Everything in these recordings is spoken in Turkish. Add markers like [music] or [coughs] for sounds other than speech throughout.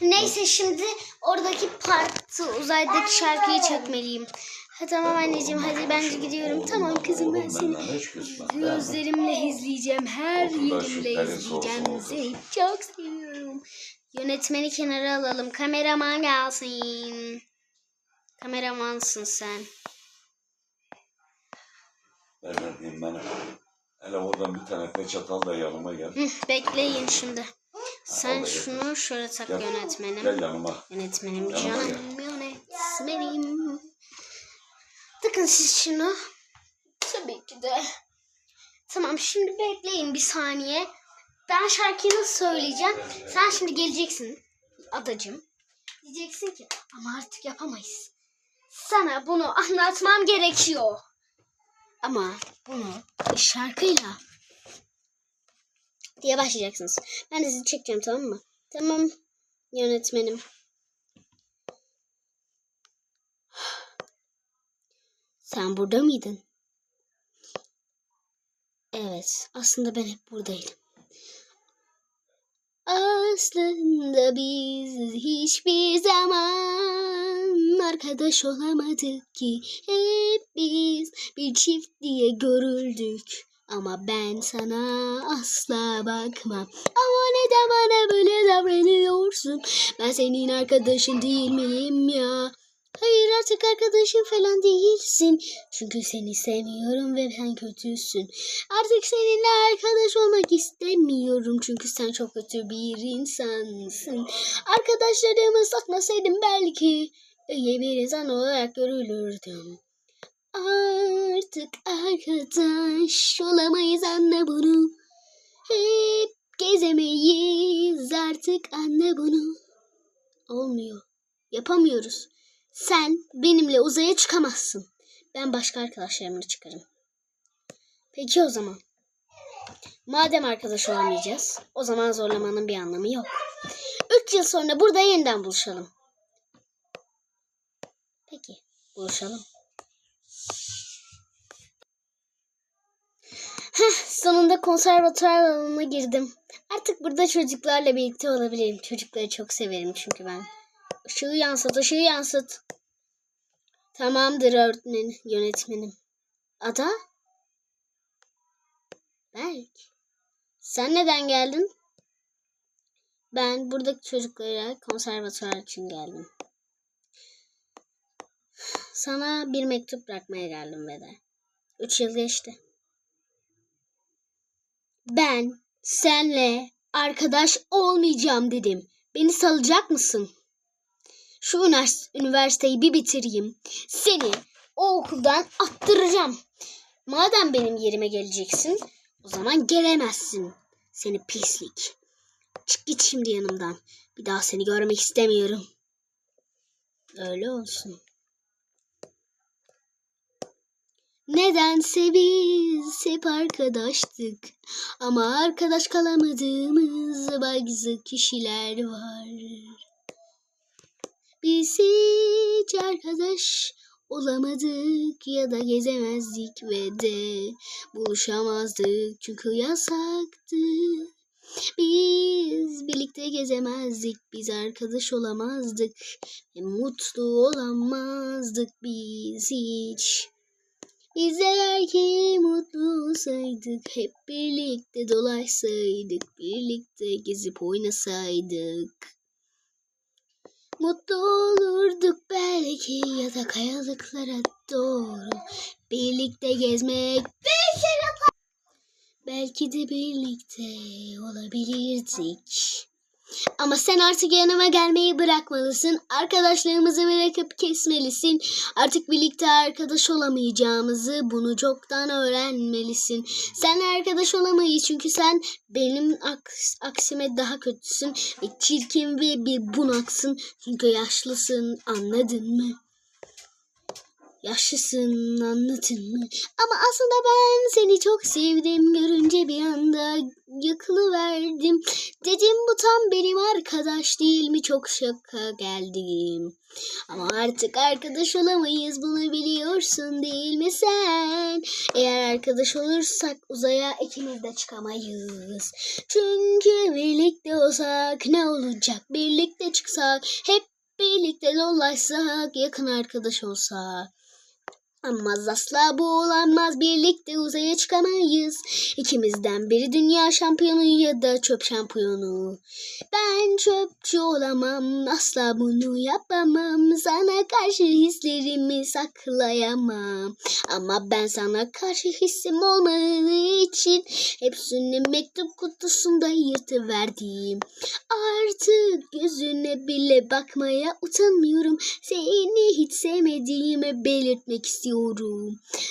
Neyse şimdi oradaki parkta uzaydaki şarkıyı çekmeliyim. Ha, tamam anneciğim hadi ben de gidiyorum. Tamam kızım ben seni gözlerimle izleyeceğim. Her yerimle izleyeceğim. Seni çok seviyorum. Yönetmeni kenara alalım. Kameraman gelsin. Kameramansın sen. Ben verdiğim bana. Hele oradan bir tane de çatal da yanıma gel. Hı, bekleyin şimdi. Sen şunu şöyle tak Gel. yönetmenim. Gel yanıma. Yönetmenim Yanıma canım yönetmenim. Takın siz şunu. Tabii ki de. Tamam şimdi bekleyin bir saniye. Ben şarkıyı nasıl söyleyeceğim? Sen şimdi geleceksin adacım. Diyeceksin ki ama artık yapamayız. Sana bunu anlatmam gerekiyor. Ama bunu şarkıyla diye başlayacaksınız. Ben de sizi çekeceğim tamam mı? Tamam yönetmenim. Sen burada mıydın? Evet, aslında ben hep buradaydım. Aslında biz hiçbir zaman arkadaş olamadık ki hep biz bir çift diye görüldük. Ama ben sana asla bakmam. Ama neden bana böyle davranıyorsun? Ben senin arkadaşın değil miyim ya? Hayır artık arkadaşım falan değilsin. Çünkü seni sevmiyorum ve sen kötüsün. Artık seninle arkadaş olmak istemiyorum. Çünkü sen çok kötü bir insansın. Arkadaşlarımı satmasaydım belki iyi bir insan olarak görülürdüm. Artık arkadaş olamayız anla bunu. Hep gezemeyiz artık anla bunu. Olmuyor. Yapamıyoruz. Sen benimle uzaya çıkamazsın. Ben başka arkadaşlarımla çıkarım. Peki o zaman. Madem arkadaş olamayacağız, o zaman zorlamanın bir anlamı yok. Üç yıl sonra burada yeniden buluşalım. Peki, buluşalım. Sonunda konservatuar alanına girdim. Artık burada çocuklarla birlikte olabilirim. Çocukları çok severim çünkü ben. Işığı yansıt, ışığı yansıt. Tamamdır öğretmenim, yönetmenim. Ada? Berk. Sen neden geldin? Ben buradaki çocuklara konservatuar için geldim. Sana bir mektup bırakmaya geldim ve de. Üç yıl geçti. Ben senle arkadaş olmayacağım dedim. Beni salacak mısın? Şu ünivers- üniversiteyi bir bitireyim. Seni o okuldan attıracağım. Madem benim yerime geleceksin, o zaman gelemezsin. Seni pislik. Çık git şimdi yanımdan. Bir daha seni görmek istemiyorum. Öyle olsun. Nedense biz hep arkadaştık. Ama arkadaş kalamadığımız bazı kişiler var. Biz hiç arkadaş olamadık ya da gezemezdik ve de buluşamazdık çünkü yasaktı. Biz birlikte gezemezdik, biz arkadaş olamazdık ve mutlu olamazdık biz hiç. Biz eğer ki mutlu olsaydık, hep birlikte dolaşsaydık, birlikte gezip oynasaydık. Mutlu olurduk belki ya da kayalıklara doğru birlikte gezmek belki de birlikte olabilirdik. Ama sen artık yanıma gelmeyi bırakmalısın. Arkadaşlarımızı bırakıp kesmelisin. Artık birlikte arkadaş olamayacağımızı bunu çoktan öğrenmelisin. Sen arkadaş olamayız çünkü sen benim aks- aksime daha kötüsün ve çirkin ve bir bunaksın. Çünkü yaşlısın anladın mı? Yaşlısın anlatın mı? Ama aslında ben seni çok sevdim. Görünce bir anda yıkılıverdim. Dedim bu tam benim arkadaş değil mi? Çok şaka geldim. Ama artık arkadaş olamayız bunu biliyorsun değil mi sen? Eğer arkadaş olursak uzaya ikimiz de çıkamayız. Çünkü birlikte olsak ne olacak? Birlikte çıksak hep birlikte dolaşsak yakın arkadaş olsak. Ama asla bu olamaz birlikte uzaya çıkamayız. İkimizden biri dünya şampiyonu ya da çöp şampiyonu. Ben çöpçü olamam asla bunu yapamam. Sana karşı hislerimi saklayamam. Ama ben sana karşı hissim olmadığı için hepsini mektup kutusunda yırtıverdim. Artık gözüne bile bakmaya utanmıyorum. Seni hiç sevmediğimi belirtmek istiyorum.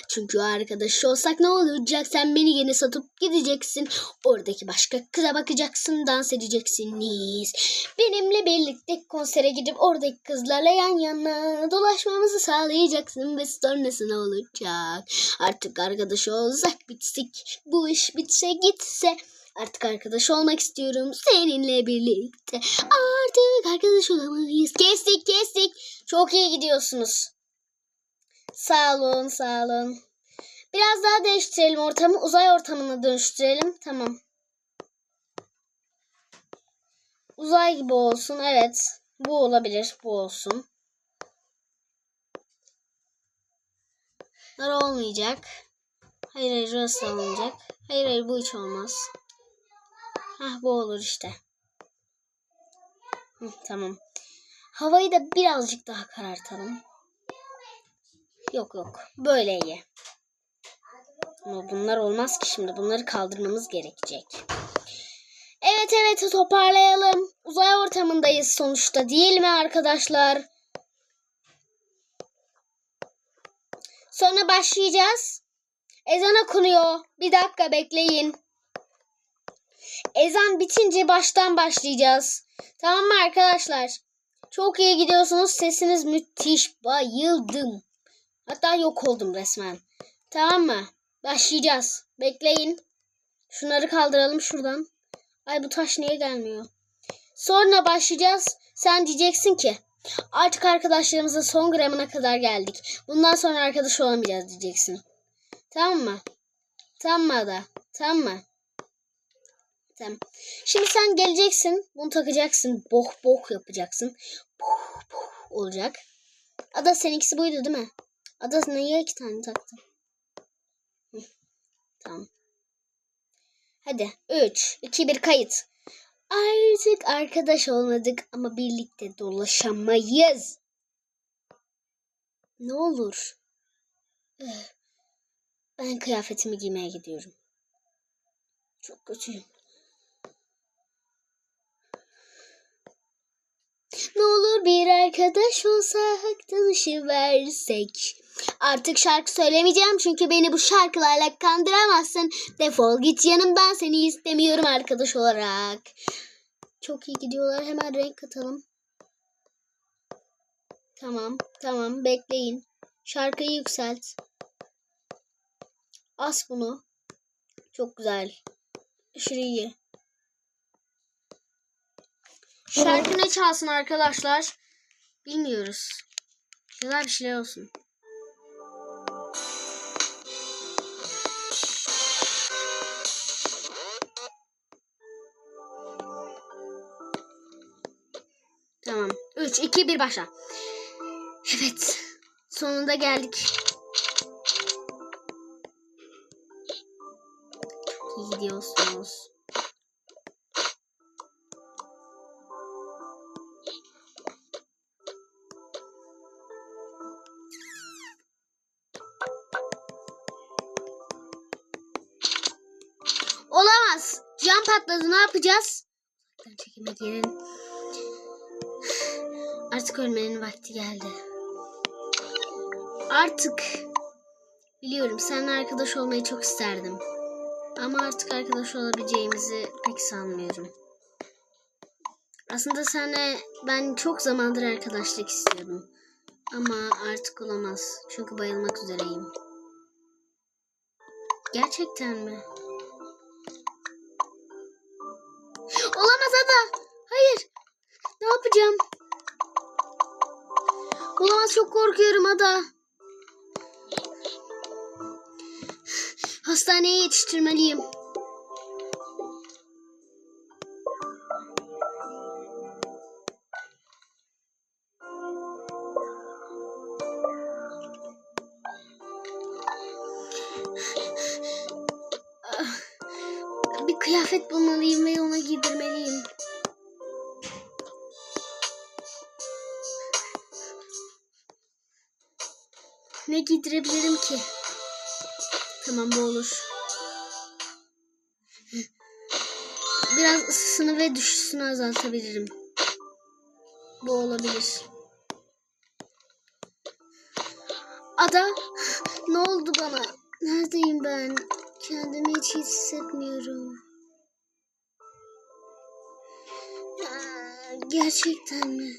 Çünkü arkadaş olsak ne olacak? Sen beni yine satıp gideceksin. Oradaki başka kıza bakacaksın, dans edeceksiniz. Benimle birlikte konsere gidip oradaki kızlarla yan yana dolaşmamızı sağlayacaksın ve sonrası ne olacak? Artık arkadaş olsak bitsik. Bu iş bitse gitse. Artık arkadaş olmak istiyorum seninle birlikte. Artık arkadaş olamayız. Kestik kestik. Çok iyi gidiyorsunuz. Sağ olun sağ olun. Biraz daha değiştirelim ortamı. Uzay ortamına dönüştürelim. Tamam. Uzay gibi olsun. Evet. Bu olabilir. Bu olsun. Bunlar olmayacak. Hayır hayır burası olmayacak. Hayır hayır bu hiç olmaz. Hah bu olur işte. Hı, tamam. Havayı da birazcık daha karartalım. Yok yok. Böyle iyi. Ama bunlar olmaz ki şimdi. Bunları kaldırmamız gerekecek. Evet evet toparlayalım. Uzay ortamındayız sonuçta değil mi arkadaşlar? Sonra başlayacağız. Ezan okunuyor. Bir dakika bekleyin. Ezan bitince baştan başlayacağız. Tamam mı arkadaşlar? Çok iyi gidiyorsunuz. Sesiniz müthiş. Bayıldım. Hatta yok oldum resmen. Tamam mı? Başlayacağız. Bekleyin. Şunları kaldıralım şuradan. Ay bu taş niye gelmiyor? Sonra başlayacağız. Sen diyeceksin ki artık arkadaşlarımızın son gramına kadar geldik. Bundan sonra arkadaş olamayacağız diyeceksin. Tamam mı? Tamam mı Ada? Tamam mı? Tamam. Şimdi sen geleceksin. Bunu takacaksın. Boh boh yapacaksın. Boh boh olacak. Ada seninkisi buydu değil mi? Ada niye iki tane taktın? Hı, Tamam. Hadi. 3, 2, 1 kayıt. Artık arkadaş olmadık ama birlikte dolaşamayız. Ne olur. Eh, Ben kıyafetimi giymeye gidiyorum. Çok kötüyüm. Ne olur bir arkadaş olsak tanışıversek. Artık şarkı söylemeyeceğim çünkü beni bu şarkılarla kandıramazsın. Defol git yanımdan seni istemiyorum arkadaş olarak. Çok iyi gidiyorlar hemen renk katalım. Tamam tamam bekleyin. Şarkıyı yükselt. As bunu. Çok güzel. İyi. Şarkı ne çalsın arkadaşlar? Bilmiyoruz. Güzel bir şeyler olsun. 3, 2, 1 başla. Evet. Sonunda geldik. İyi gidiyorsunuz. Olamaz. Cam patladı. Ne yapacağız? Çekime gelin. Artık ölmenin vakti geldi. Artık biliyorum seninle arkadaş olmayı çok isterdim. Ama artık arkadaş olabileceğimizi pek sanmıyorum. Aslında seninle ben çok zamandır arkadaşlık istiyordum. Ama artık olamaz. Çünkü bayılmak üzereyim. Gerçekten mi? Olamaz Ada. Hayır. Ne yapacağım? Olamaz çok korkuyorum Ada. Hastaneye yetiştirmeliyim. Ne giydirebilirim ki? Tamam bu olur. Biraz ısısını ve düşüşünü azaltabilirim. Bu olabilir. Ada, ne oldu bana? Neredeyim ben? Kendimi hiç hissetmiyorum. Gerçekten mi?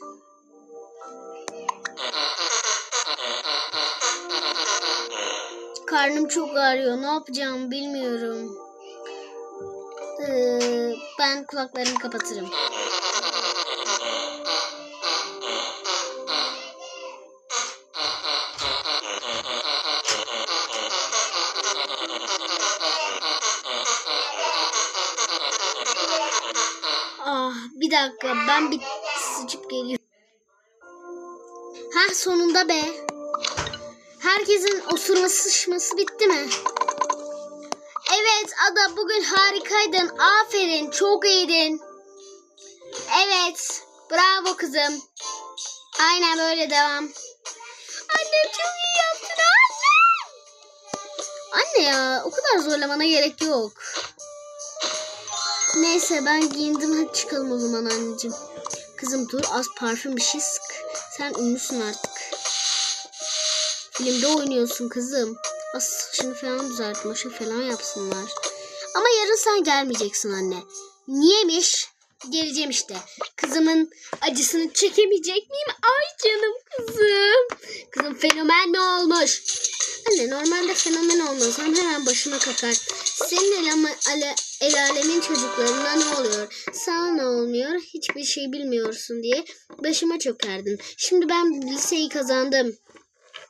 Karnım çok ağrıyor. Ne yapacağımı bilmiyorum. Ee, ben kulaklarımı kapatırım. Ah, bir dakika. Ben bir sıçıp geliyorum. Ha sonunda be. Herkesin osurması sıçması bitti mi? Evet Ada bugün harikaydın. Aferin çok iyiydin. Evet bravo kızım. Aynen böyle devam. Annem çok iyi yaptın anne. Anne ya o kadar zorlamana gerek yok. Neyse ben giyindim hadi çıkalım o zaman anneciğim. Kızım dur az parfüm bir şey sık. Sen ünlüsün artık. Filmde oynuyorsun kızım. Az saçını falan düzelt, maşa falan yapsınlar. Ama yarın sen gelmeyeceksin anne. Niyemiş? Geleceğim işte. Kızımın acısını çekemeyecek miyim? Ay canım kızım. Kızım fenomen mi olmuş? Anne normalde fenomen olmasam hemen başıma kakar. Senin el, ama, ale, el alemin çocuklarına ne oluyor? Sana ne olmuyor? Hiçbir şey bilmiyorsun diye başıma çökerdin. Şimdi ben liseyi kazandım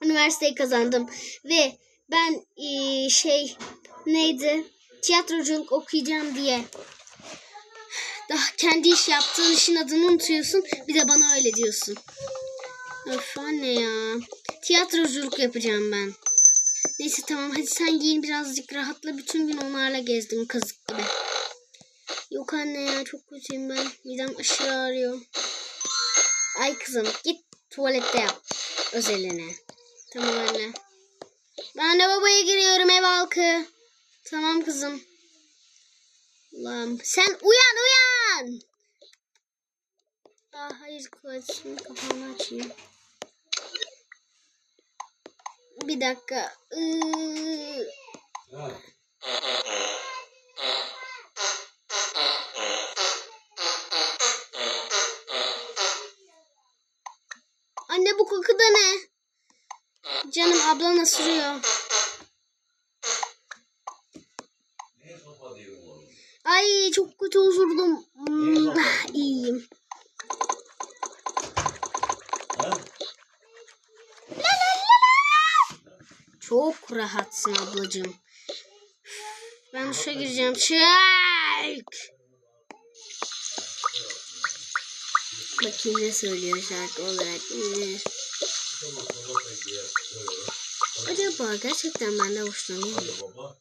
üniversiteyi kazandım ve ben eee, şey neydi tiyatroculuk okuyacağım diye daha kendi iş yaptığın işin adını unutuyorsun bir de bana öyle diyorsun. Öf anne ya. Tiyatroculuk yapacağım ben. Neyse tamam hadi sen giyin birazcık rahatla. Bütün gün onlarla gezdim kazık gibi. Yok anne ya çok kötüyüm ben. Midem aşırı ağrıyor. Ay kızım git tuvalette yap özeline. Tamam anne. Ben de babaya giriyorum ev halkı. Tamam kızım. Allah'ım sen uyan uyan. Aa, hayır kılıçımı kafamı açayım. Bir dakika. Anne bu koku da ne? Canım ablan ısırıyor. Ay çok kötü osurdum. Hmm, [laughs] iyiyim. Çok rahatsın ablacığım. Ben duşa gireceğim. Çık. Bakayım ne söylüyor şarkı olarak. Acaba gerçekten benden hoşlanıyor mu?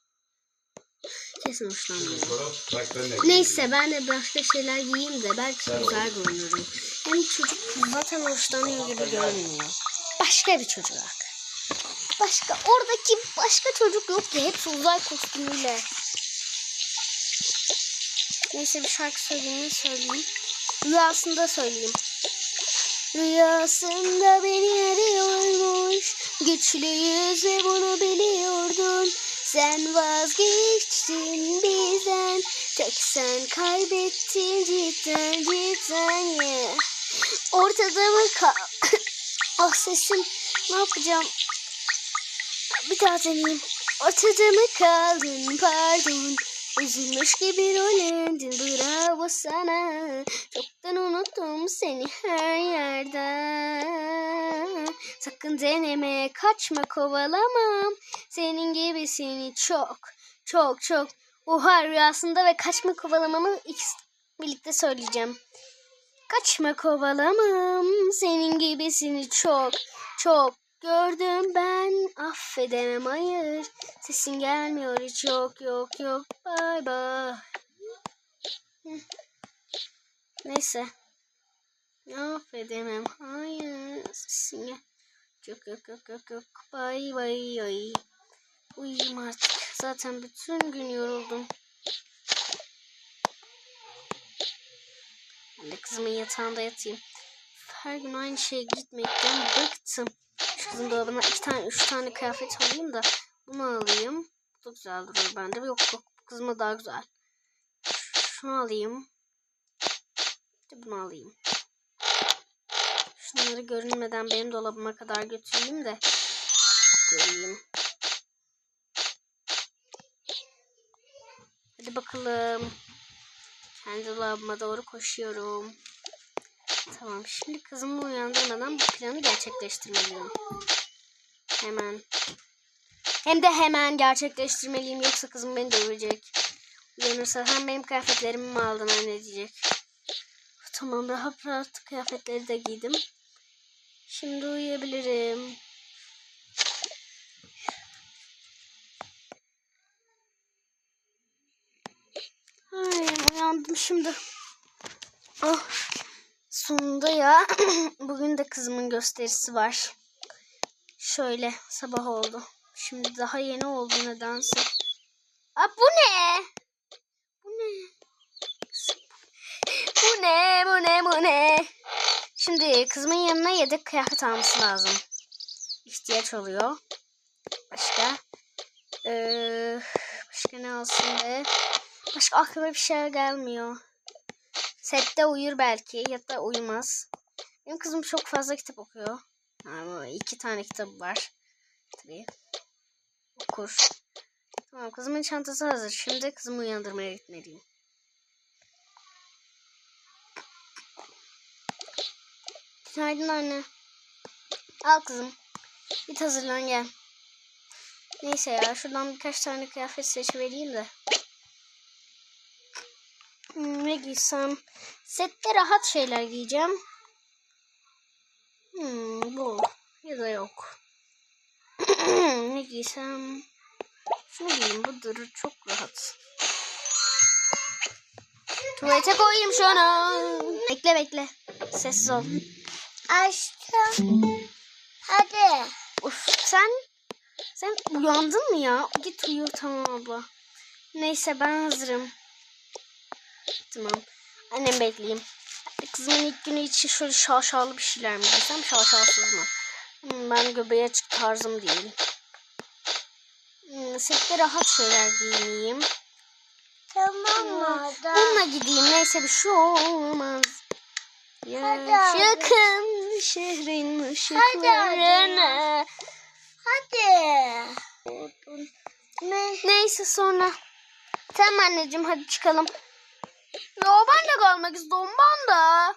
Kesin hoşlanmıyor. Neyse ben de başka şeyler giyeyim de belki güzel görünürüm. Hem çocuk zaten hoşlanıyor gibi görünmüyor. Başka bir çocuk bak. Başka oradaki başka çocuk yok ki hepsi uzay kostümüyle. Neyse bir şarkı söyleyeyim söyleyeyim. Rüyasında söyleyeyim. Rüyasında beni arıyormuş Güçlüyüz ve bunu biliyordun Sen vazgeçtin bizden Tek sen kaybettin cidden cidden yeah. Ortada mı kal [coughs] Ah sesim. Ne yapacağım? Bir daha deneyeyim. Ortada mı kaldın pardon. Üzülmüş gibi rolendin bravo sana. Çoktan unuttum seni her yerden. Sakın deneme kaçma kovalamam. Senin gibisini çok çok çok. Oha rüyasında ve kaçma kovalamamı ikisi birlikte söyleyeceğim. Kaçma kovalamam senin gibisini çok çok gördüm ben. Affedemem hayır. Sesin gelmiyor hiç yok yok yok. Bay bay. Neyse. Affedemem hayır. Sesin gel yok yok yok yok yok. Bay bay ay. Uyuyayım artık. Zaten bütün gün yoruldum. Ben de kızımın yatağında yatayım. Her gün aynı şeye gitmekten bıktım. Kızın dolabına iki tane, üç tane kıyafet alayım da bunu alayım. Bu da güzel duruyor bende. Yok yok kızıma daha güzel. Şunu alayım. De bunu alayım. Şunları görünmeden benim dolabıma kadar götüreyim de göreyim. Hadi bakalım. Kendi dolabıma doğru koşuyorum. Tamam şimdi kızımı uyandırmadan bu planı gerçekleştirmeliyim. Hemen. Hem de hemen gerçekleştirmeliyim yoksa kızım beni dövecek. Uyanırsa hem benim kıyafetlerimi mi aldın anne diyecek. Tamam rahat rahat kıyafetleri de giydim. Şimdi uyuyabilirim. Ay uyandım şimdi. Oh sonunda ya. [clears throat] Bugün de kızımın gösterisi var. Şöyle sabah oldu. Şimdi daha yeni oldu nedense. Aa, bu ne? Bu ne? Bu ne? Bu ne? Bu ne? Şimdi kızımın yanına yedek kıyafet alması lazım. İhtiyaç oluyor. Başka? Ee, başka ne alsın be? Başka aklıma bir şey gelmiyor. Sette uyur belki ya da uyumaz. Benim kızım çok fazla kitap okuyor. Yani iki tane kitabı var. Tabii. Okur. Tamam kızımın çantası hazır. Şimdi kızımı uyandırmaya gitmeliyim. Günaydın anne. Al kızım. Git hazırlan gel. Neyse ya şuradan birkaç tane kıyafet seçivereyim de. Ne giysem? Sette rahat şeyler giyeceğim. Hmm, bu ya da yok. [clears throat] ne giysem? Şunu giyeyim bu durur çok rahat. Tuvalete koyayım şunu. Bekle bekle. Sessiz ol. Aşkım. Hadi. Uf, sen sen uyandın mı ya? Git uyu tamam abla. Neyse ben hazırım. Tamam. Annem bekleyeyim. Kızımın ilk günü için şöyle şaşalı bir şeyler mi giysem? Şaşalsız mı? Hmm, ben göbeğe açık tarzım değil. Hmm, sette rahat şeyler giyineyim. Tamam mı? Bununla gideyim. Neyse bir şey olmaz. Hadi. Yakın şehrin ışıklarına. Hadi. Ne? Neyse sonra. Tamam anneciğim hadi çıkalım. Ya ben de kalmak istiyorum ben de.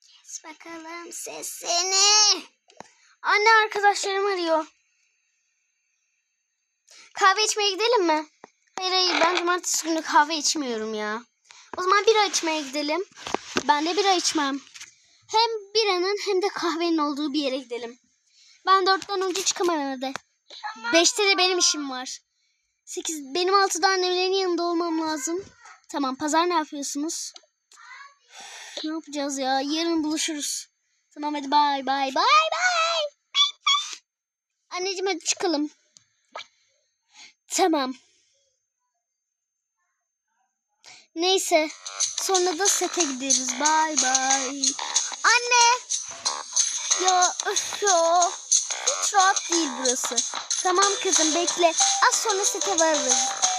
Kes bakalım sesini. Anne arkadaşlarım arıyor. Kahve içmeye gidelim mi? Hayır hayır ben cumartesi günü kahve içmiyorum ya. O zaman bira içmeye gidelim. Ben de bira içmem. Hem biranın hem de kahvenin olduğu bir yere gidelim. Ben dörtten önce çıkamam evde. Beşte de benim işim var. Sekiz, benim altıda annemlerin yanında olmam lazım. Tamam pazar ne yapıyorsunuz? Ne yapacağız ya? Yarın buluşuruz. Tamam hadi bay bay bay bay. Anneciğim hadi çıkalım. Tamam. Neyse. Sonra da sete gideriz. Bay bay. Anne. Ya öf ya. Hiç rahat değil burası. Tamam kızım bekle. Az sonra sete varırız.